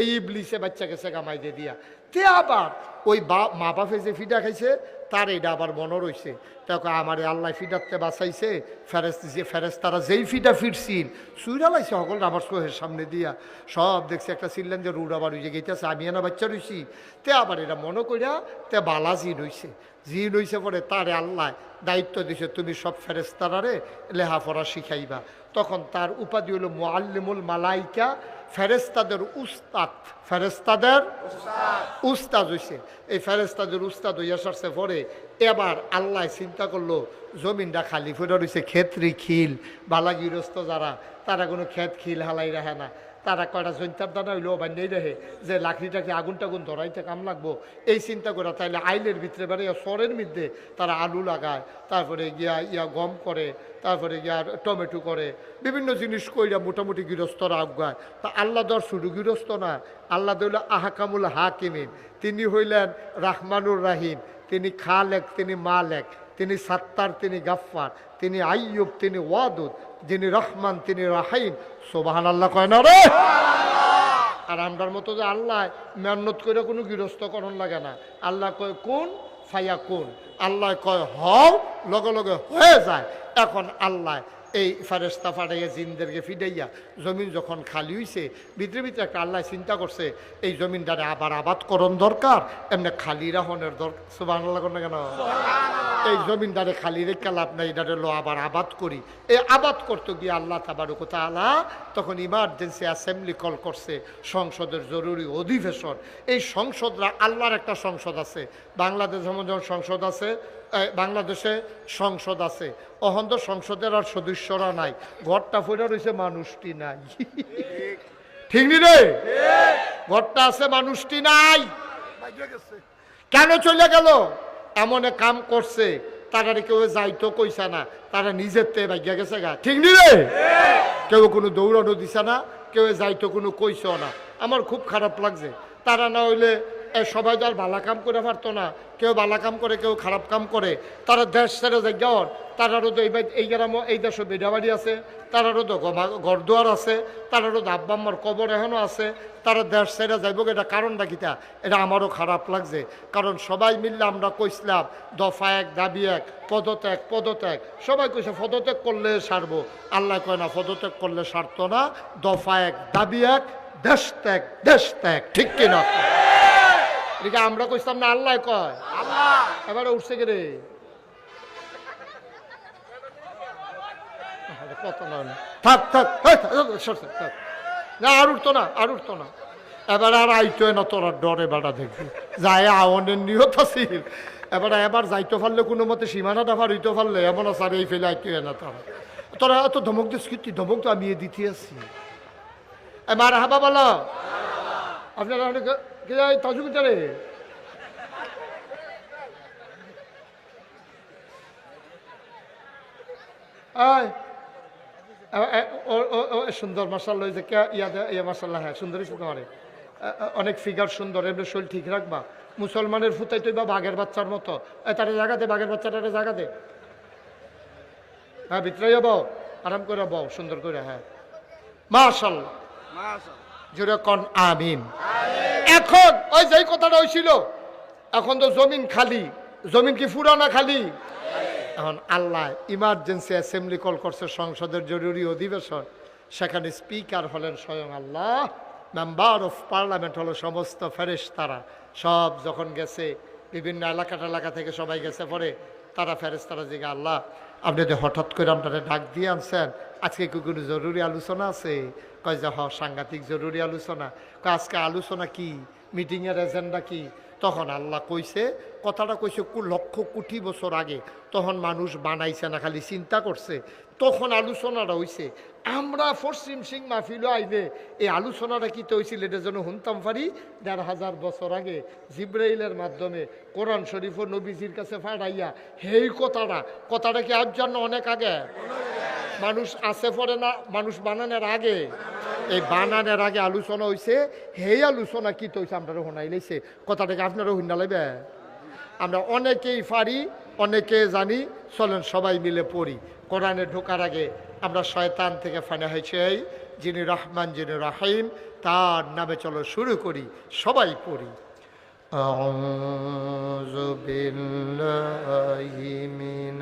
এই ইবলিসে বাচ্চাকে সে কামাই দিয়ে দিয়া। তে আবার ওই বা মা বাপে যে ফিডা খাইছে, তার এটা আবার মনে রয়েছে তখন আমার আল্লাহ ফিডাতে বাঁচাইছে ফেরেস যে ফেরেস তারা যেই ফিডা ফিরছিল, সুইরা লাইছে সকল আমার সোহের সামনে দিয়া। সব দেখছে, একটা চিল্লেন যে রুড আবার উঠে গেছে আমি এনা বাচ্চা রইছি। তে আবার এটা মনে করিয়া তে বালা জিন হইছে। জিন হইছে পরে তারে আল্লাহ দায়িত্ব দিছে, তুমি সব ফেরেস্তারারে লেহাপড়া শিখাইবা। তখন তার উপাধি হলো মোয়াল্লিমুল মালাইকা ফেরেস্তাদের উস্তাদ ফেরেস্তাদের উস্তাদ হইছে। এই ফেরেস্তাদের উস্তাদ হইয়া সারছে পরে এবার আল্লাহ চিন্তা করল, জমিনটা খালি ফুটে রয়েছে ক্ষেত্রি খিল বালা গৃহস্থ যারা, তারা কোনো ক্ষেত খিল হালাই রাখে না। তারা কয়টা জৈন্তার দানা হইল বান্যাই রাখে যে লাকড়িটাকে আগুন টাগুন ধরাইতে কাম লাগবো। এই চিন্তা করে তাইলে আইলের ভিতরে বেড়ে সরের মধ্যে তারা আলু লাগায়, তারপরে গিয়া ইয়া গম করে, তারপরে গিয়া টমেটো করে, বিভিন্ন জিনিস কইরা মোটামুটি গৃহস্থরা আগায়। তা আল্লাহ দর শুধু গৃহস্থ না, আল্লাহ দৌল আহাকামুল হাকিমিন। তিনি হইলেন রাহমানুর রাহিম, তিনি খালেক, তিনি মালেক। তিনি সাত্তার, তিনি গাফফার, তিনি আইয়ুব, তিনি ওয়াদুদ, যিনি রহমান, তিনি রাহাইম সোবাহান আল্লাহ কয় না রে? আর আমরার মতো যে আল্লাহ, মেহনত করে কোনো গৃহস্থকরণ লাগে না। আল্লাহ কয়, কোন ফাইয়া কোন আল্লাহ কয়, হও। লগে লগে হয়ে যায়। এখন আল্লাহ এই ফারেস্তা ফাটাইয়া জিনদেরকে ফিডাইয়া জমিন যখন খালি হইছে ভিতরে ভিতরে একটা আল্লাহ চিন্তা করছে এই জমিনটারে আবার আবাদ করণ দরকার এমনি খালি রাহনের দরকার সুবাহ আল্লাহ না কেন? এই জমিনদারে খালি রেখে লাভ নাই এটারে লো আবার আবাদ করি। এই আবাদ করতে গিয়ে আল্লাহ তাবারুক তাআলা তখন ইমার্জেন্সি অ্যাসেম্বলি কল করছে সংসদের জরুরি অধিবেশন। এই সংসদরা আল্লাহর একটা সংসদ আছে বাংলাদেশ যেমন যেমন সংসদ আছে বাংলাদেশে সংসদ আছে। অহন্ত সংসদের আর সদস্যরা নাই। ঘরটা ফুটে রয়েছে, মানুষটি নাই। ঠিক নি রে? ঘরটা আছে, মানুষটি নাই। কেন চলে গেল? এমন কাম করছে তারা কেউ যাইতো কইসা না। তারা নিজের তে ভাগ্যা গেছে গা। ঠিক নি রে? কেউ কোনো দৌড়ানো দিছে না, কেউ যাইতো কোনো কইসো না। আমার খুব খারাপ লাগছে। তারা না হইলে এ, সবাই তো আর ভালা কাম করে পারতো না, কেউ ভালা কাম করে, কেউ খারাপ কাম করে, তারা দেশ ছেড়ে যাওয়ার তারারও তো এই এই গ্রামও, এই দেশে বেডাবাড়ি আছে তারারও তো ঘরদুয়ার আছে তারারও তো আব্বা আম্মার কবর এখনও আছে, তারা দেশ ছেড়ে যাইব এটা কারণটা কিতা এটা আমারও খারাপ লাগছে, কারণ সবাই মিললে আমরা কইসলাম, দফা এক, দাবি এক, পদত্যাগ পদত্যাগ, সবাই কইছে পদত্যাগ করলে সারবো, আল্লাহ কয় না, পদত্যাগ করলে সারতো না, দফা এক, দাবি এক, দেশ ত্যাগ দেশ ত্যাগ, ঠিক কিনা? এদিকে আমরা কইতাম না আল্লাহ কয়। আল্লাহ। এবারে উঠছে কে রে কত না। থাক থাক এই থাক, এই সর, সর, থাক। না আর উঠতো না আর উঠতো না। এবার আর আইতো না তোরা ডরে বেড়া দেখবি যায় আওয়ানের নিয়ত আছিল। এবার এবার যাইতে পারলে কোনো মতে সীমানাটা পার হইতে পারলে এমন আছে আর এই ফেলে আইতো না তোরা। তোরা এত ধমক দিস কি? ধমক তো আমি দিতে আছি। এবার হাবা বলো। আপনারা কে যায় তাজু ভিতরে আয়। সুন্দর মাসাল্লাহ যে কে ইয়া মাসাল্লাহ হ্যাঁ সুন্দর হয়েছে অনেক ফিগার সুন্দর এমনি শরীর ঠিক রাখবা। মুসলমানের ফুতাই তুই বা বাঘের বাচ্চার মতো। তারে জায়গা দে বাঘের বাচ্চাটারে জায়গা দে। হ্যাঁ ভিতরে যাব আরাম করে বও সুন্দর করে হ্যাঁ। মাশাল্লাহ জোরে কন আমিন। এখন। ওই যেই কথাটা হয়েছিল এখন তো জমিন খালি। জমিন কি ফুরানা খালি? এখন আল্লাহ ইমার্জেন্সি অ্যাসেম্বলি কল করছে, সংসদের জরুরি অধিবেশন। সেখানে স্পিকার হলেন স্বয়ং আল্লাহ। মেম্বার অফ পার্লামেন্ট হলো সমস্ত ফেরেস তারা সব যখন গেছে, বিভিন্ন এলাকা এলাকা থেকে সবাই গেছে পরে, তারা ফেরেস তারা জিগা আল্লাহ আপনি যে হঠাৎ করে আপনারা ডাক দিয়ে আনছেন, আজকে কি কোনো জরুরি আলোচনা আছে? কয় যে, হ, সাংঘাতিক জরুরি আলোচনা। কয়, আজকে আলোচনা কি? মিটিংয়ের এজেন্ডা কি? তখন আল্লাহ কইছে, কথাটা কইছে লক্ষ কোটি বছর আগে। তখন মানুষ বানাইছে না, খালি চিন্তা করছে। তখন আলোচনাটা হইছে। আমরা পশ্চিম সিং মাহফিলও আইলে এই আলোচনাটা কি তো হয়েছিল এটা যেন শুনতাম পারি, দেড় হাজার বছর আগে জিব্রাইলের মাধ্যমে কোরআন শরীফ ও নবীজির কাছে ফাড়াইয়া সেই কথাটা কথাটা কি আজ জন্য অনেক আগে? মানুষ আছে পড়ে না, মানুষ বানানোর আগে। এই বানানোর আগে আলোচনা হয়েছে সেই আলোচনা কি তো হয়েছে আপনারা শোনাই লাইছে। কথাটাকে আপনারা শুনা লাগবে আমরা অনেকেই পারি, অনেকে জানি, চলেন সবাই মিলে পড়ি। কোরআনে ঢোকার আগে আমরা শয়তান থেকে ফানা হয়েছে এই যিনি রহমান যিনি রাহিম তার নামে চলো শুরু করি সবাই পড়ি أعوذ بالله من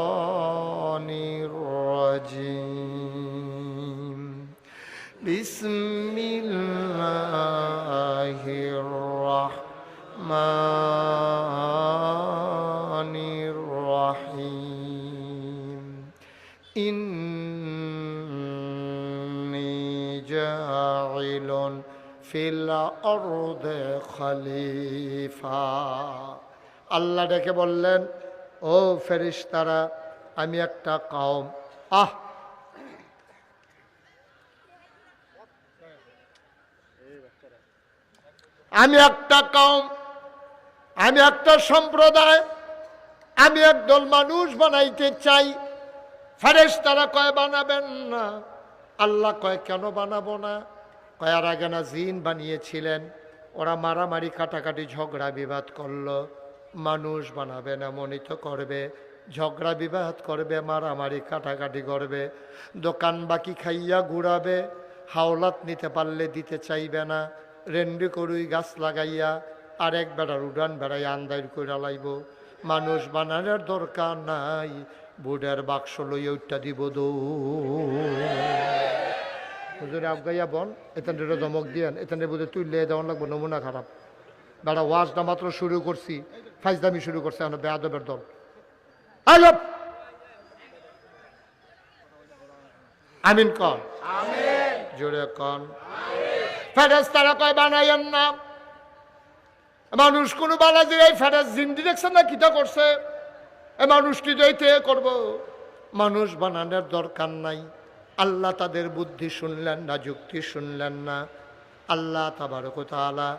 الشيطان الرجيم بسم الله الرحمن ফিল অরুদে আল্লাহ ডেকে বললেন, ও ফেরিস তারা আমি একটা কম আহ! আমি একটা কম আমি একটা সম্প্রদায়, আমি একদল মানুষ বানাইতে চাই। ফেরেস তারা কয়, বানাবেন না। আল্লাহ কয়, কেন বানাবো না? কয়ার আগে না জিন বানিয়েছিলেন, ওরা মারামারি, কাটাকাটি, ঝগড়া, বিবাদ করল। মানুষ বানাবে না মনিত করবে। ঝগড়া, বিবাদ করবে, মারামারি, কাটাকাটি করবে। দোকান বাকি খাইয়া ঘুরাবে, হাওলাত নিতে পারলে দিতে চাইবে না। রেন্ডি করুই গাছ লাগাইয়া আরেক বেড়ার উড়ান বেড়াই আন্দাইর কইরা লাইব। মানুষ বানানোর দরকার নাই, বুডের বাক্স লইয়া উঠটা দিব দৌ হুজুরে আবগাইয়া বন এখান ধমক দিয়েন, এখান বুঝে তুললে দেওয়ান লাগবো, নমুনা খারাপ। বেড়া ওয়াজটা মাত্র শুরু করছি ফাইজদামি শুরু করছে, এখন বেয়াদবের দল। আলপ আমিন কন। জোরে কন। ফেরেস তারা কয়, বানাইয়েন না। মানুষ কোনো বানাজির এই ফেরেস জিন্দি দেখছেন না কিটা করছে? এ মানুষ কি যাইতে করব? মানুষ বানানোর দরকার নাই। আল্লাহ তাদের বুদ্ধি শুনলেন না, যুক্তি শুনলেন না। আল্লাহ তাবারক তাআলা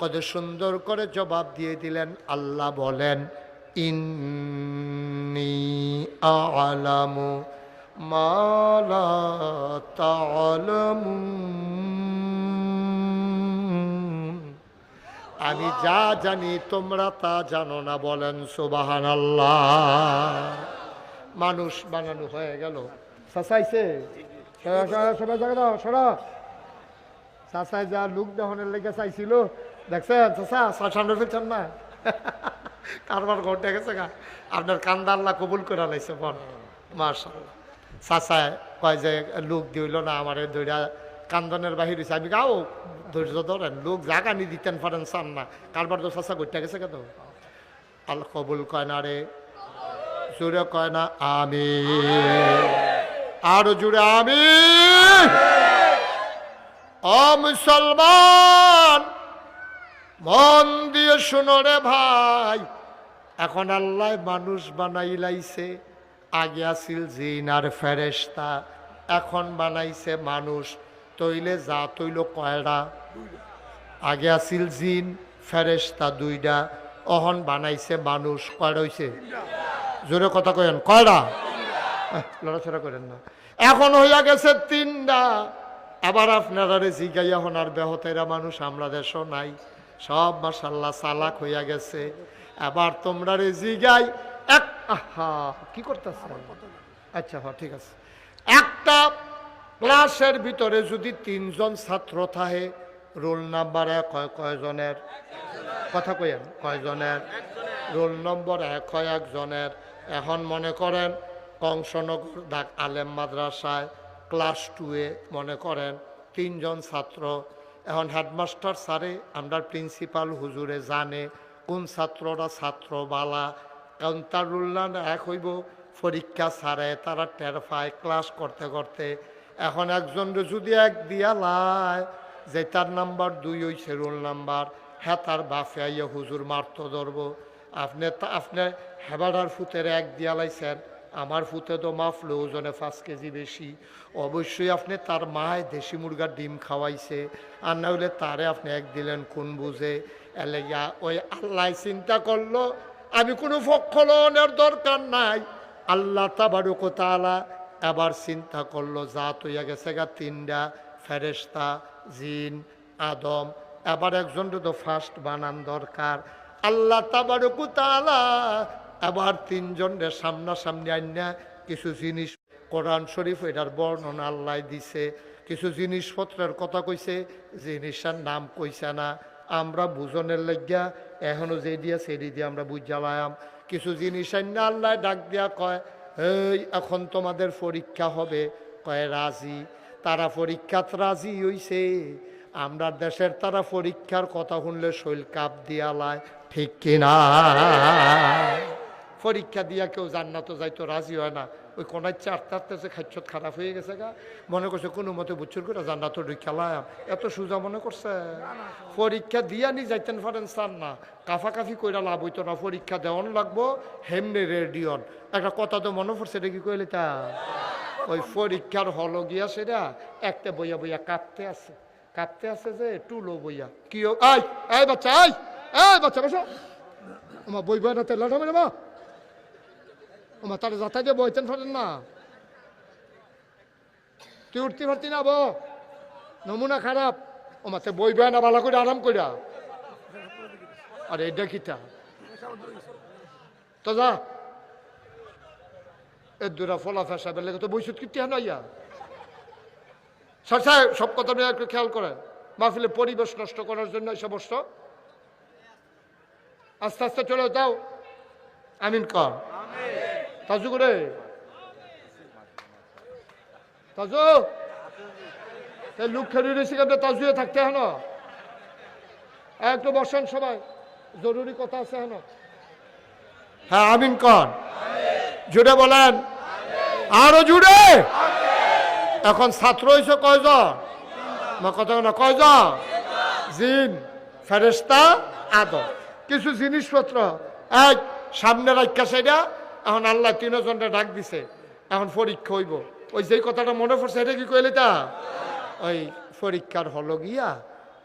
কত সুন্দর করে জবাব দিয়ে দিলেন। আল্লাহ বলেন, ইন্নি আলামু মালা আমি যা জানি তোমরা তা জানো না বলেন সুবাহান আল্লাহ মানুষ বানানো হয়ে গেল। সাসাইছে সবাই জায়গা সরা। লুক দহনের লেগে চাইছিল। দেখছেন চাচা সামনে ফেলছেন না? কারবার ঘটে গেছে গা। আপনার কান্দা আল্লাহ কবুল করে লাইছে বল। মার্শাল চাচায় কয় যে, লোক দিল না আমার দৈরা কান্দনের বাহির হয়েছে আমি গাও ধৈর্য ধরেন, লোক জাগানি দিতেন পারেন চান না। কারবার তো চাচা ঘটে গেছে কেন? আল্লাহ কবুল কয় না রে জুড়ে কয় না আমি আরও জুড়ে আমি মুসলমান মন দিয়ে শুনো রে ভাই। এখন আল্লাহ মানুষ বানাই লাইছে আগে আসিল জিন আর ফেরেস্তা এখন বানাইছে মানুষ তৈলে যা তৈল কয়রা। আগে আসিল জিন ফেরেস্তা দুইটা অহন বানাইছে মানুষ কয়টা হইছে? জোরে কথা কয়েন আহ, লড়াচড়া করেন না। এখন হইয়া গেছে তিনটা। আবার আপনারা রে এখন আর বেহতেরা মানুষ আমরা দেশও নাই। সব মাসাল্লাহ চালাক হইয়া গেছে। আবার তোমরা রে জিগাই এক আহা কি করতেছ আচ্ছা হ্যাঁ ঠিক আছে। একটা ক্লাসের ভিতরে যদি তিনজন ছাত্র থাকে রোল নাম্বার এক হয় কয়জনের? কথা কইেন কয়জনের? রোল নম্বর এক হয় একজনের। এখন মনে করেন কংসনগর ডাক আলেম মাদ্রাসায় ক্লাস টুয়ে মনে করেন তিনজন ছাত্র। এখন হেডমাস্টার স্যারে আমরা প্রিন্সিপাল হুজুরে জানে কোন ছাত্ররা ছাত্র বালা কারণ তার রুল্লান এক হইব পরীক্ষা ছাড়ে তারা টের পায় ক্লাস করতে করতে। এখন একজন যদি এক দিয়া লাই, যে তার নাম্বার দুই হইছে রোল নাম্বার হ্যাঁ তার বাফে আইয়া হুজুর মারতো ধরবো। আপনি আপনি হেবাডার ফুতের এক দিয়া লাইছেন। আমার ফুতে তো মাফলো, ওজনে পাঁচ কেজি বেশি। অবশ্যই আপনি তার মায় দেশি মুরগার ডিম খাওয়াইছে। আর না হলে তারে আপনি এক দিলেন কোন বুঝে? এলে ওই আল্লাহ চিন্তা করল, আমি কোনো ফক্ষলনের দরকার নাই। আল্লাহ তাবারুক তালা এবার চিন্তা করল, জাত হইয়া গেছে গা তিনটা ফেরেস্তা জিন, আদম। এবার একজন তো ফার্স্ট বানান দরকার। আল্লাহ তাবারুক তালা এবার তিনজনের সামনাসামনি আইনা কিছু জিনিস কোরআন শরীফ, এটার বর্ণনা আল্লাহ দিছে। কিছু জিনিসপত্রের কথা কইছে জিনিসটার নাম কইছে না। আমরা বুঝনের লাগিয়া এখনও যে দিয়া সেদি দিয়ে আমরা বুঝ জ্বালায়াম কিছু জিনিস না আল্লাহ ডাক দিয়া কয়, এই, এখন তোমাদের পরীক্ষা হবে। কয়, রাজি। তারা পরীক্ষাত রাজি হইছে। আমরা দেশের তারা পরীক্ষার কথা শুনলে শৈল কাপ দিয়ালায় ঠিক কিনা? পরীক্ষা দিয়া কেউ জান্নাতও যাইতো রাজি হয় না। ওই কোনায় চার তারতেছে খাচ্ছত খারাপ হয়ে গেছে গা। মনে করছে কোনো মতে বুচ্ছুর করে জান্নাতও খেলাম এত সোজা মনে করছে? পরীক্ষা দিয়া নি যাইতেন পারেন চান না। কাফাকাফি কইরা লাভ হইতো না। পরীক্ষা দেওয়ান লাগবো, হেমনে রেডিয়ন একটা কথা তো মনে পড়ছে, এটা কি কইলে তা? ওই পরীক্ষার হল গিয়া সেটা একটা বইয়া বইয়া কাঁপতে আছে। কাঁপতে আছে যে টুলো বইয়া। কি ও- আই বাচ্চা, আই এই বাচ্চা, বসো। আমার বই বই না তেল মা? আমার তার যাতাই দিয়ে বইতেন ফাটেন না। তুই উঠতে পারতি না নমুনা খারাপ। ও মাতে বই বই না ভালো করে আরাম কইরা। আরে, এটা কিটা তো? যা। এ দুরা ফলা ফেসা বেলে তো বইসুত কিতে না ইয়া? স্যার সাহেব সব কথা নিয়ে একটু খেয়াল করেন। মাহফিলে পরিবেশ নষ্ট করার জন্য এই সমস্ত। আস্তে আস্তে চলে যাও। আমিন কর। তাজু করে তাজু লুক খেলি রয়েছে কেন তাজুয়ে থাকতে হেন। একটু বসেন সবাই। জরুরি কথা আছে হেন। হ্যাঁ আমিন কর জুড়ে বলেন। আরও জুড়ে। এখন ছাত্র হয়েছে কয়জন? কথা না কয়জন? জিন ফেরেস্তা আদম কিছু জিনিসপত্র। এক সামনে রাখা সেটা এখন আল্লাহ তিনজনটা ডাক দিছে, এখন পরীক্ষা হইব। ওই যেই কথাটা মনে পড়ছে, এটা কি কইলে তা ওই পরীক্ষার হলো গিয়া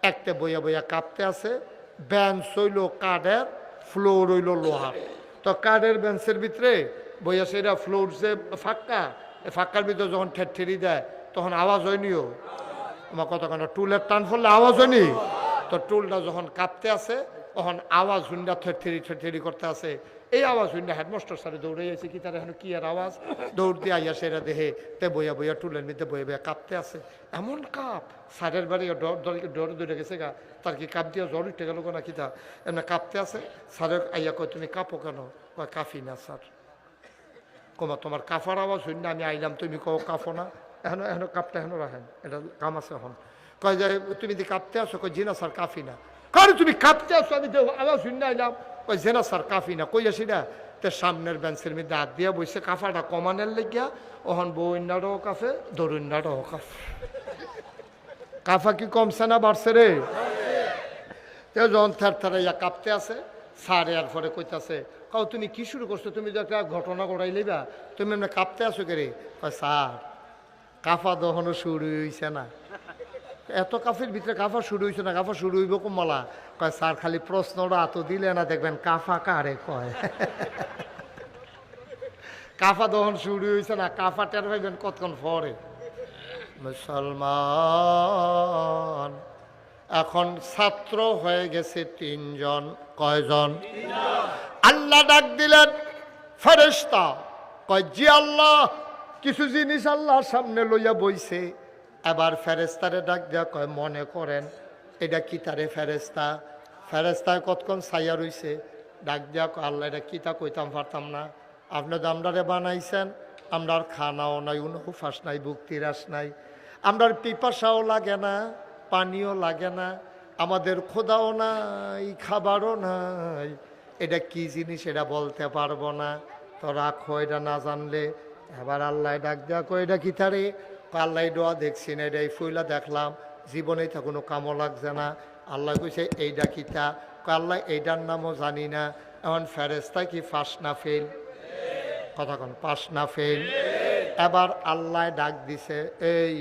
একটা বইয়া বইয়া কাঁপতে আছে বেঞ্চ হইল কাঠের ফ্লোর হইল লোহার। তো কাঠের বেঞ্চের ভিতরে বইয়া সেটা ফ্লোর যে ফাঁকা ফাঁকার ভিতরে যখন ঠেরি দেয়, তখন আওয়াজ হয়নিও আমার কতক্ষণ টুলের টান ফললে আওয়াজ হয়নি? তো টুলটা যখন কাঁপতে আছে, তখন আওয়াজ হুন্ডা থেরি থেরি করতে আছে। এই আওয়াজ হুন্ডা হেডমাস্টার স্যারে দৌড়ে গেছে কি তার এখন কি আর আওয়াজ? দৌড় দিয়ে আইয়া সেরা দেহে তে বইয়া বইয়া, টুলের মধ্যে বইয়া বইয়া কাঁপতে আছে। এমন কাপ, স্যারের বাড়ি ডর ডর- দৌড়ে গেছে গা, তার কি কাপ দিয়ে জ্বর উঠে গেল না কি তা? এমনি কাঁপতে আছে। স্যারের আইয়া কয়, তুমি কাঁপো কেন? কয় কাফি না, স্যার। কমা তোমার কাফার আওয়াজ হইন না, আমি আইলাম, তুমি কও কাফো না? এখন এখন কাপটা এখন রাখেন, এটা কাম আছে এখন। কয়, যে, তুমি যদি কাঁপতে আসো কই জিনা স্যার কাফি না। কয় তুমি কাঁপতে আসো আমি আওয়াজ হইন না, আইলাম। কই জেনা স্যার কাফি না কই আসি না তে সামনের বেঞ্চের মধ্যে হাত দিয়া বসে কাফাটা কমানের লেগিয়া ওহন বইন্যাটাও কাফে দরুন্যাটাও কাফে। কাফা কি কমছে না বাড়ছে রে? তে যখন থার থারাইয়া কাঁপতে আছে, স্যার এর পরে কইতাছে কাউ তুমি কি শুরু করছ? তুমি তো একটা ঘটনা ঘটাই লইবা, তুমি এমনি কাঁপতে আসো কে রে? স্যার, কাফা দহনো শুরু হইছে না। এত কাফের ভিতরে কাফা শুরু হইছে না, কাফা শুরু হইব কমলা? কয়, স্যার, খালি প্রশ্নটা এত দিলে না, দেখবেন কাফা কারে কয়? কাফা দহন শুরু হইছে না, কাফা টের পাইবেন কতক্ষণ পরে? মুসলমান, এখন ছাত্র হয়ে গেছে তিনজন, কয়জন? আল্লাহ ডাক দিলেন ফেরেস্তা কয়, জি আল্লাহ। কিছু জিনিস আল্লাহর সামনে লইয়া বইছে। এবার ফেরেস্তারে ডাক দেয়া কয় মনে করেন এটা কি তারে ফেরেস্তা ফেরেস্তায় কতক্ষণ ছাইয়া রইছে? ডাক দেয়া কয় আল্লাহ এটা কিতা কইতাম পারতাম না। আপনি তো আমরারে বানাইছেন আমরার খানাও নাই উনহুফাস নাই বুক্তিরাস নাই। আমরার পিপাসাও লাগে না পানিও লাগে না আমাদের খোদাও নাই খাবারও নাই। এটা কি জিনিস এটা বলতে পারব না। তো রাখো এটা না জানলে। এবার আল্লাহ ডাক দেওয়া কো এটা কি তারে কয়, আল্লাহ দোয়া দেখছি না এটা এই ফুইলা দেখলাম। জীবনে তা কোনো কামও লাগছে না। আল্লাহ কইছে এইটা কিতা আল্লাহ এইটার নামও জানি না। এমন ফেরেস্তা কি ফাঁস না ফেল? কথা কোন পাস না ফেল। এবার আল্লাহ ডাক দিছে, এই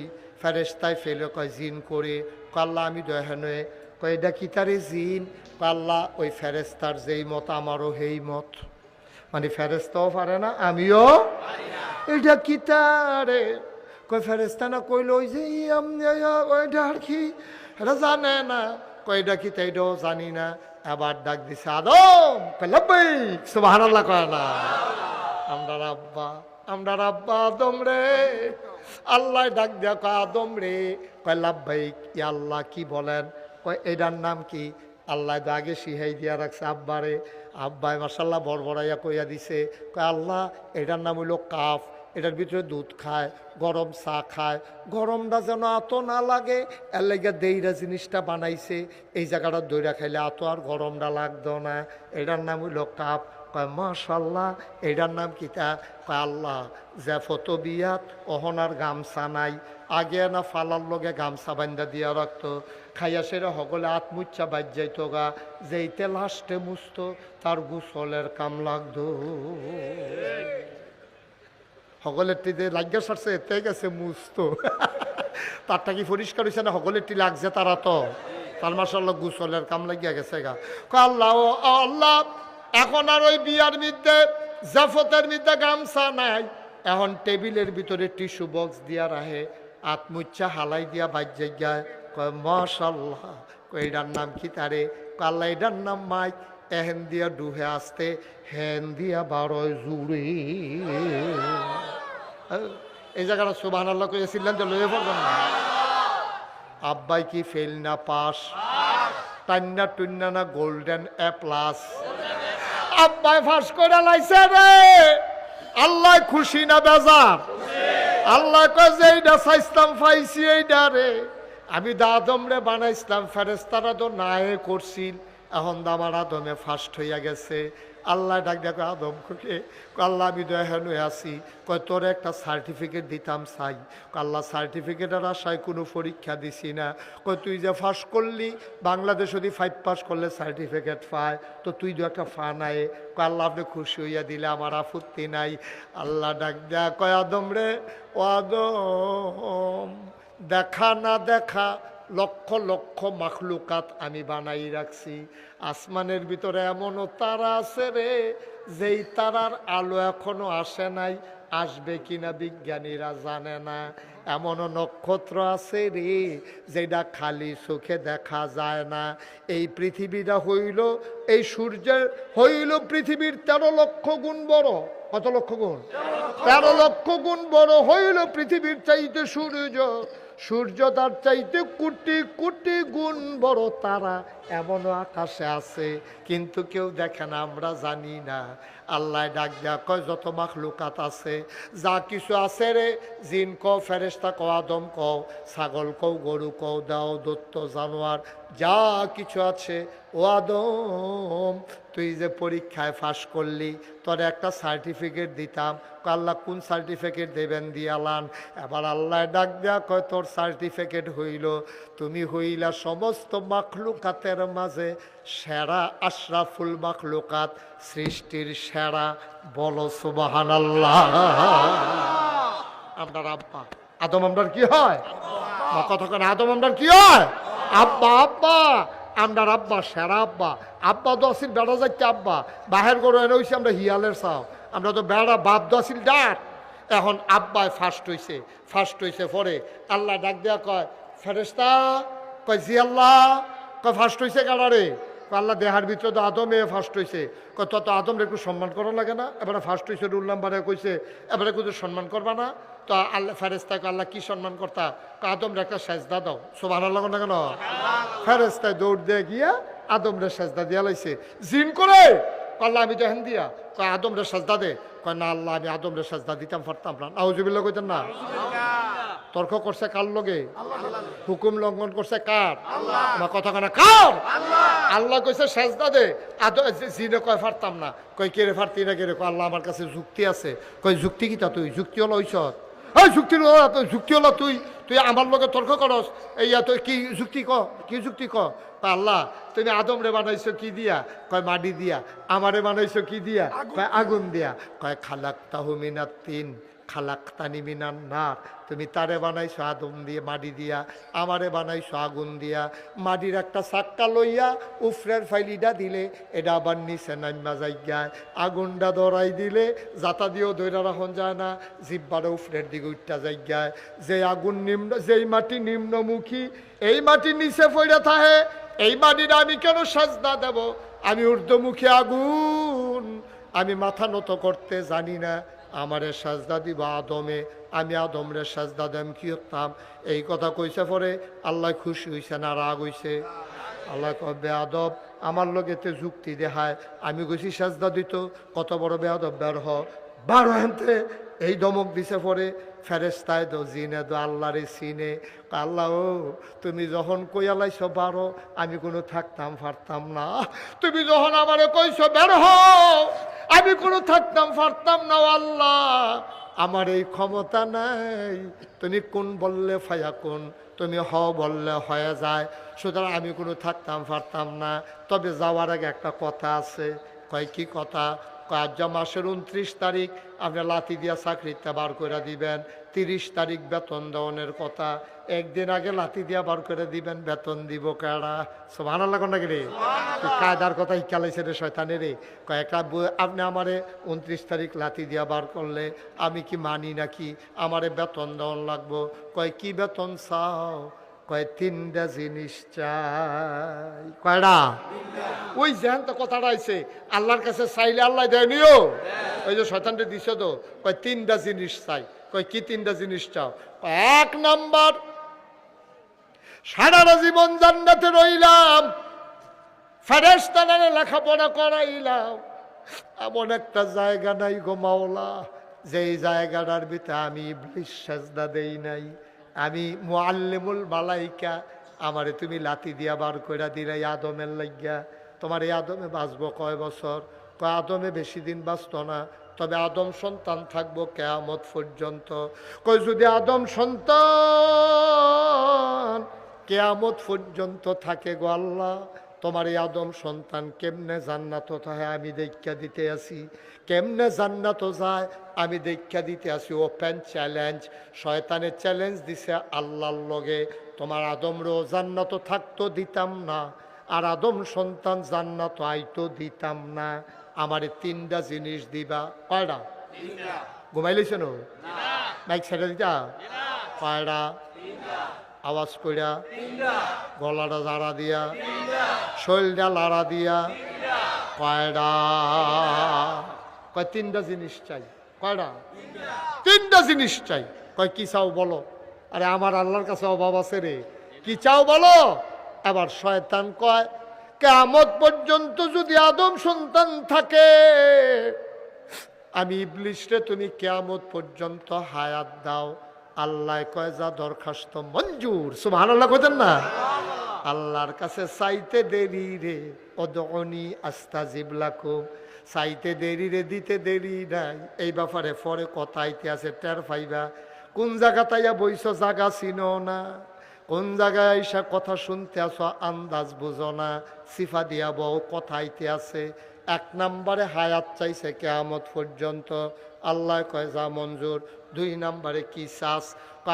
ফেরেস্তায় ফেলে। কয়, জিন করে। কাল্লা আমি দয়াহানে কয় এটা কি তারে জিন? কয়, আল্লাহ, ওই ফেরেস্তার যেই মত, আমারও সেই মত। মানে ফেরেস্তাও পারে না, আমিও এটা কি তারে কয় ফেরেস্তা না কইল, ওই যে ই ওইটা আর কি? জানে না। কয় এটা কি? তাই জানি না। আবার ডাক দিছে, আদম! কয় লব্বাইক সুবহানাল্লাহ কয় না। আমরা আব্বা আমরা আব্বা আদম রে। আল্লাহ ডাক দিয়া কয়, আদম রে। কয় লাভবাই কি আল্লাহ কি বলেন? কয়, এটার নাম কি? আল্লাহ তো আগে শিহাই দিয়া রাখছে আব্বারে আব্বাই মাসাল্লাহ বড়বড়াইয়া কইয়া দিছে, কয় আল্লাহ, এটার নাম হইল কাফ। এটার ভিতরে দুধ খায়, গরম চা খায়। গরমটা যেন এত না লাগে, এর লেগে দেইরা জিনিসটা বানাইছে। এই জায়গাটা দইরা খাইলে এত আর গরমটা লাগতো না। এটার নাম হইল কাপ। কয়, মাশাল্লাহ, এটার নাম কিতা কয়, আল্লাহ, যে ফত বিয়াত অহনার গামছা নাই। আগে না ফালার লগে গামছা বান্ধা দিয়া রাখতো। খাইয়া সেরা সকলে আত্মুচ্ছা বাজ যাইতো গা। যেইতে লাস্টে মুছত, তার গুসলের কাম লাগতো। সকলের টিতে লাগিয়া সারছে এতে গেছে মুস্ত। তারটা কি পরিষ্কার হয়েছে না সকলের টি লাগছে তারা তো? তার মাসাল্লাহ গুসলের কাম লাগিয়া গেছে গা। আল্লাহ আল্লাহ, এখন আর ওই বিয়ার মধ্যে, জাফতের মধ্যে গামছা নাই। এখন টেবিলের ভিতরে টিস্যু বক্স দিয়া রাহে আত্মুচ্ছা হালাই দিয়া বাজ যায় কয় মাশাল্লাহ এটার নাম কি তারে? কাল্লা এটার নাম মাইক এহেন দিয়া ডুহে আসতে, হেন দিয়া বারোয় জুড়ে। এই জায়গাটা সুবাহ আল্লাহ কইয়াছিলেন যে লয়ে পড়বেন না। আব্বাই কি ফেল না পাস টান্না টুন্না না গোল্ডেন এ প্লাস আব্বাই ফাঁস করে লাইছে রে। আল্লাহ খুশি না বেজার? আল্লাহ কয় যে এইটা চাইছিলাম পাইছি এইটা রে। আমি দাদম রে বানাইছিলাম ফেরেস্তারা তো নায়ে করছিল। এখন তো আমার আদমে ফার্স্ট হইয়া গেছে। আল্লাহ ডাক দেখো আদম খুকে আল্লাহ আমি তো এখন আছি। কয়, তোর একটা সার্টিফিকেট দিতাম কয়, আল্লাহ সার্টিফিকেটের আশায় কোনো পরীক্ষা দিছি না। কয়, তুই যে ফাঁস করলি, বাংলাদেশ যদি ফাইভ পাস করলে সার্টিফিকেট পায়, তো তুই তো একটা ফান আয়ে কয়, আল্লাহ আপনি খুশি হইয়া দিলে আমার আপত্তি নাই। আল্লাহ ডাক দেয়া, কয়, আদম রে, ও আদম, দেখা না দেখা লক্ষ লক্ষ মাখলুকাত আমি বানাই রাখছি। আসমানের ভিতরে এমনও তারা আছে রে, যেই তারার আলো এখনও আসে নাই, আসবে কিনা বিজ্ঞানীরা জানে না। এমনও নক্ষত্র আছে রে, যেটা খালি চোখে দেখা যায় না। এই পৃথিবীটা হইল, এই সূর্যের হইল পৃথিবীর তেরো লক্ষ গুণ বড়। কত লক্ষ গুণ? তেরো লক্ষ গুণ বড় হইল পৃথিবীর চাইতে সূর্য। সূর্য তার চাইতে কোটি কোটি গুণ বড় তারা এমনও আকাশে আছে, কিন্তু কেউ দেখে না, আমরা জানি না। আল্লাহ ডাক দেয়া কয়, যত মাখলুকাত আছে, যা কিছু আছে রে, জিন কও ফেরেস্তা কও, আদম কও, ছাগল কও, গরু কও, দাও দত্ত জানোয়ার, যা কিছু আছে, ও আদম, তুই যে পরীক্ষায় ফাঁস করলি, তোর একটা সার্টিফিকেট দিতাম। আল্লাহ, কোন সার্টিফিকেট দেবেন দিয়ালান এবার আল্লাহ ডাক দেয়া কয়, তোর সার্টিফিকেট হইল তুমি হইলা সমস্ত মাখলুকাতের মাঝে সেরা আশরাফুল মাখলুকাত সৃষ্টির সেরা। বলো সুবাহান আল্লাহ আপনার আব্বা। আদম আমরার কি হয়? কতক্ষণ আদম আমরার কি হয়? আব্বা আব্বা। আমরার আব্বা সেরা আব্বা। আব্বা আসিল বেড়া যাচ্ছে আব্বা। বাহের গরু এনে হইছে আমরা হিয়ালের চাও। আমরা তো বেড়া বাপ আসিল ডাক। এখন আব্বায় ফার্স্ট হইছে। ফার্স্ট হইছে পরে। আল্লাহ ডাক দেয়া কয় ফেরেস্তা কয়, জি আল্লাহ। কয় ফার্স্ট হইছে কারারে আল্লাহ, দেহার ভিতরে তো আদমে ফার্স্ট হয়েছে কত তো আদমরে একটু সম্মান করা লাগে না? এবারে ফার্স্ট হয়েছে রুল নাম্বারে কইছে, এবারে কিন্তু সম্মান করবা না? তো আল্লাহ ফেরেস্তা ফেরেস্তাকে আল্লাহ, কি সম্মান করতা? আদমরে একটা সেজদা দাও। সোভান আল্লাহ না কেন? ফেরেস্তায় দৌড় দিয়ে গিয়া আদমরে সেজদা দিয়া লাইছে। জিন করে? আল্লাহ, আমি তো হেন দিয়া। কয় আদমরে সেজদা দে। কয়, না, আল্লাহ, আমি আদমরে সেজদা দিতাম পারতাম না। নাউজুবিল্লাহ কইতেন না? তর্ক করছে কার লগে? হুকুম লঙ্ঘন করছে কার? আমার কথা কেনা কার? আল্লাহ। কইছে সেজদা দে। আদ জিনে কয় ফারতাম না। কই কে রে ফারতি না কে রে? কয় আল্লাহ আমার কাছে যুক্তি আছে। কই যুক্তি কিতা তুই? যুক্তি হলো ঐসত এই যুক্তি তুই যুক্তি হলো তুই। তুই আমার লগে তর্ক করস। এই তুই কি যুক্তি ক? কি যুক্তি ক? আল্লাহ তুমি আদম রে বানাইছো কি দিয়া? কয় মাটি দিয়া। আমারে বানাইছো কি দিয়া? কয় আগুন দিয়া। কয় খালাক তাহুমিনাত তিন। খালাক্তানি মিনান না তুমি তারে বানাইছো আদম দিয়ে, মাটি দিয়া, আমারে বানাইছো আগুন দিয়া। মাটির একটা চাক্কা লইয়া উফরের ফাইলিটা দিলে, এটা আবার নিচে নাইমা যাইগায় আগুনটা ধরাই দিলে যাতা দিয়েও দৈরা রাখন যায় না, জিব্বারে উফরের দিকে উঠটা যাইগায় যে আগুন নিম্ন, যেই মাটি নিম্নমুখী, এই মাটি নিচে পড়ে থাহে এই মাটিটা আমি কেন সাজদা দেব? আমি ঊর্ধ্বমুখী আগুন, আমি মাথা নত করতে জানি না। আমারে সাজদা দিবা আদমে, আমি আদমরে সাজদা দেম, কি করতাম? এই কথা কইছে পরে আল্লাহ খুশি হইছে না রাগ হইছে। আল্লাহ কয় বেয়াদব আমার লগেতে যুক্তি দেখায়। আমি কইছি, সাজদা দিত, কত বড় বেয়াদব বের হ। বারো হেনতে এই দমক দিছে পরে ফেরেস্তায় দো জিনে দো আল্লাহরে সিনে আল্লাহ ও, তুমি যখন কইয়ালাইছ বারো, আমি কোনো থাকতাম পারতাম না। তুমি যখন আমারে কইছো বের হও, আমি কোনো থাকতাম পারতাম না আল্লাহ। আমার এই ক্ষমতা নাই। তুমি কোন বললে ফায়া কোন, তুমি হ বললে হয়ে যায়। সুতরাং আমি কোনো থাকতাম পারতাম না। তবে যাওয়ার আগে একটা কথা আছে। কয়, কি কথা? কাজ মাসের উনত্রিশ তারিখ আপনি লাতি দিয়া চাকরিতে বার করে দিবেন। তিরিশ তারিখ বেতন দেওয়ানের কথা। একদিন আগে লাতি দিয়া বার করে দিবেন বেতন দিব কেডা? সব ভালো লাগো নাকি রে? কায়দার কথা শিকালাইছে রে শয়তানে রে। কয়েকটা আপনি আমারে উনত্রিশ তারিখ লাতি দিয়া বার করলে আমি কি মানি নাকি? আমারে বেতন দেওয়ান লাগবো। কয় কি বেতন চাও? কয়, তিনটা জিনিস চাই। কয়টা ওই যেন তো কথাটা আইছে, আল্লাহর কাছে চাইলে আল্লাহ দেয়নিও ওই যে শয়তানটা দিছে তো, কয়, তিনটা জিনিস চাই। কয়, কি তিনটা জিনিস চাও? এক নাম্বার, সারাটা জীবন জান্নাতে রইলাম ফেরেস্তানারে লেখাপড়া করাইলাম। এমন একটা জায়গা নাই গো মাওলা, যেই জায়গাটার ভিতরে আমি ইবলিশ দেই নাই। আমি মোয়াল্লেমুল বালাইকা আমারে তুমি লাতি দিয়া বার কইরা দিলে আদমের লাগিয়া তোমার এই আদমে বাঁচবো কয় বছর? কয়, আদমে বেশি দিন বাঁচত না, তবে আদম সন্তান থাকব কেয়ামত পর্যন্ত। কই যদি আদম সন্তান কেয়ামত পর্যন্ত থাকে গো আল্লাহ তোমার এই আদম সন্তান কেমনে জান্নাত হয় আমি দেখা দিতে আসি। কেমনে জান্নাত যায় আমি দেখা দিতে আসি। ওপেন চ্যালেঞ্জ শয়তানের চ্যালেঞ্জ দিছে আল্লাহর লগে। তোমার আদমরও জান্নাত থাকতো দিতাম না। আর আদম সন্তান জান্নাত আইতো দিতাম না। আমারে তিনটা জিনিস দিবা। কয়টা? ঘুমাইলেছে নো? মাইক ছেড়ে দিতা? কয়টা? আওয়াজ কইরা? গলাটা জারা দিয়া? শরীরটা লাড়া দিয়া কয়টা কয়, তিনটা জিনিস চাই। কয়টা তিনটা জিনিস চাই। কয়, কি চাও বলো? আরে আমার আল্লাহর কাছে অভাব আছে রে। কি চাও বলো? আবার শয়তান কয় কেমত পর্যন্ত যদি আদম সন্তান থাকে, আমি ইবলিশরে তুমি কেয়ামত পর্যন্ত হায়াত দাও। আল্লাহ কয়, যা দরখাস্ত মঞ্জুর। সুবহান আল্লাহ কইতেন না? আল্লাহর কাছে চাইতে দেরি রে অদনি আস্তা জিবলাকুম চাইতে দেরি রে, দিতে দেরি নাই। এই ব্যাপারে পরে কথা ইতিহাসে টের পাইবা। কোন জায়গা তাইয়া বইছ জাগা চিনো না। কোন জায়গায় আইসা কথা শুনতে আসো আন্দাজ বুঝো না। সিফা দিয়া বউ, কথা আছে এক নম্বরে হায়াত চাইছে কেয়ামত পর্যন্ত। আল্লাহ কয়, যা মঞ্জুর। দুই নম্বরে, কি কয়,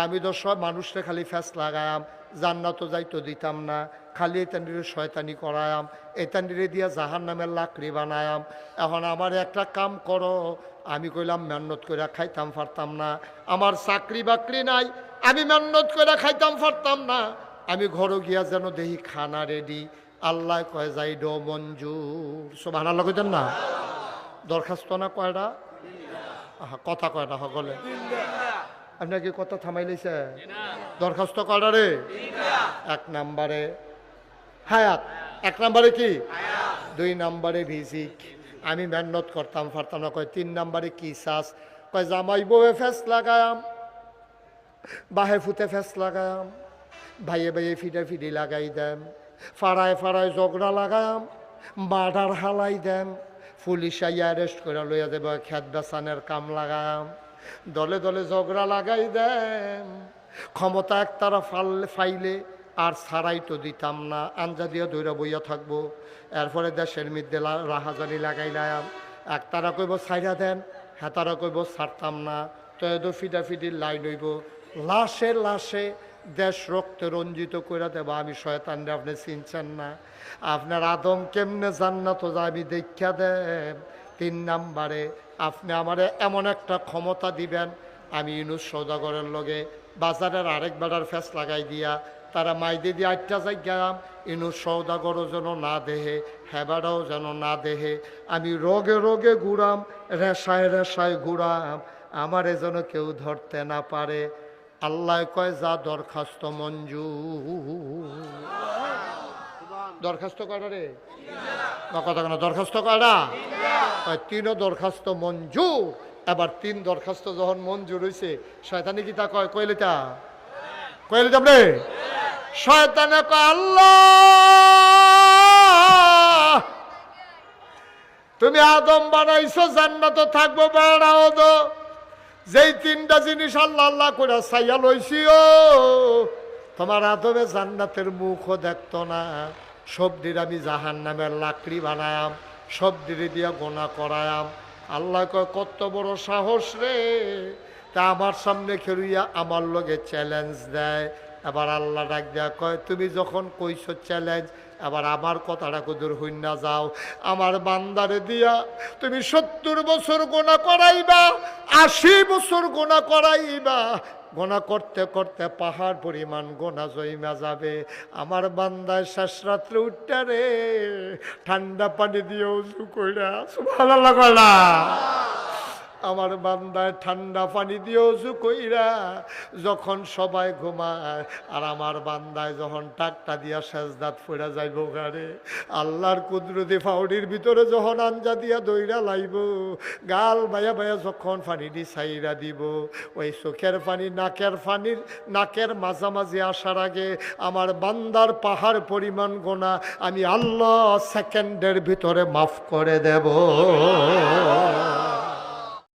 আমি তো সব মানুষরে খালি ফ্যাস লাগায়াম জান্নাতও যাইতো দিতাম না। খালি এতানিরে শয়তানি করায়াম এতানিরে দিয়া জাহান নামের লাকড়ি বানায়াম। এখন আমার একটা কাম করো, আমি কইলাম মেহনত করে খাইতাম পারতাম না। আমার চাকরি বাকরি নাই, আমি মেহনত করে খাইতাম পারতাম না। আমি ঘরও গিয়া যেন দেখি খানা রেডি। আল্লাহ কয়, যাই ডো মঞ্জুর। সব আনার কইতেন না? দরখাস্ত না কয়টা কথা কয়টা সকলে আপনার কি কথা থামাই লাইছে দরখাস্ত কয়টা রে এক নাম্বারে। হায়াত এক নাম্বারে কি? দুই নাম্বারে ভিজিক। আমি মেহনত করতাম পারতাম না। কয় তিন নাম্বারে কি চাষ কয় জামাই বউয়ে ফেস লাগায়াম। বাহে ফুতে ফেস লাগায়াম। ভাইয়ে ভাইয়ে ফিডে ফিডি লাগাই দেম। ফাড়ায় ফাড়ায় ঝগড়া লাগায়াম বাডার হালাই দেম। পুলিশ আইয়া অ্যারেস্ট করে লইয়া দেব খেত বেচানের কাম লাগায়াম দলে দলে ঝগড়া লাগাই দেন। ক্ষমতা একতারা ফাল ফাইলে আর ছাড়াই তো দিতাম না। আঞ্জা দিয়ে দৈরা বইয়া থাকব। এরপরে দেশের মধ্যে রাহাজানি লাগাইলাম একতারা কইব ছাইরা দেন। হেতারা কইব, ছাড়তাম না। তো এদো ফিডা ফিডির লাইন হইব। লাশে লাশে দেশ রক্তে রঞ্জিত করে দেবা, আমি শয়তানরে আপনি চিনছেন না। আপনার আদম কেমনে জান্নাত আমি দেখা দেন তিন নাম্বারে। আপনি আমারে এমন একটা ক্ষমতা দিবেন, আমি ইনুস সৌদাগরের লগে বাজারের আরেক বেড়ার ফেস লাগাই দিয়া, তারা মাইদে দিয়ে আটটা যাই গেলাম ইনু সৌদাগরও যেন না দেহে হেবাটাও যেন না দেহে। আমি রোগে রোগে ঘুরাম, রেশায় রেশায় ঘুরাম, আমারে যেন কেউ ধরতে না পারে। আল্লাহ কয়, যা দরখাস্ত মঞ্জু দরখাস্ত করা রে? কথা কেন দরখাস্ত করা তিনও দরখাস্ত মঞ্জুর। এবার তিন দরখাস্ত যখন মঞ্জুর হয়েছে শয়তানি কি তা কয়? কইলে তা? কইলে যাবলে শয়তানে কয়, আল্লাহ! তুমি আদম বানাইছো, জান্নাত থাকব বেড়াও তো যেই তিনটা জিনিস আল্লাহ আল্লাহ করে সাইয়া লইছি, ও, তোমার আদমে জান্নাতের মুখও দেখতো না। সবদির আমি জাহান নামের লাকড়ি বানায়াম সবদিরে দিয়া গোনা করায়াম। আল্লাহ কয়, কত বড় সাহস রে। তা আমার সামনে খেলুইয়া আমার লগে চ্যালেঞ্জ দেয়। এবার আল্লাহ ডাক দেয়া কয়, তুমি যখন কইছ চ্যালেঞ্জ এবার আমার কথাটা কুদুর হইনা যাও। আমার বান্দারে দিয়া, তুমি সত্তর বছর গোনা করাইবা, আশি বছর গোনা করাইবা। গোনা করতে করতে পাহাড় পরিমাণ গোনা জইমা যাবে। আমার বান্দায় শেষ রাত্রে উঠটা ঠান্ডা পানি দিয়ে উজু কইরা ভালো লাগা আমার বান্দায় ঠান্ডা পানি দিয়ে উজু কইরা, যখন সবাই ঘুমায়, আর আমার বান্দায় যখন টাকটা দিয়া সেজদাত ফুরা যাইব গারে আল্লাহর কুদরতি ফাউডির ভিতরে যখন আঞ্জা দিয়া দইরা লাইব, গাল বায়া বায়া যখন পানি দি সাইরা দিব, ওই চোখের পানি, নাকের পানির নাকের মাঝামাঝি আসার আগে আমার বান্দার পাহাড় পরিমাণ গোনা আমি আল্লাহ সেকেন্ডের ভিতরে মাফ করে দেব।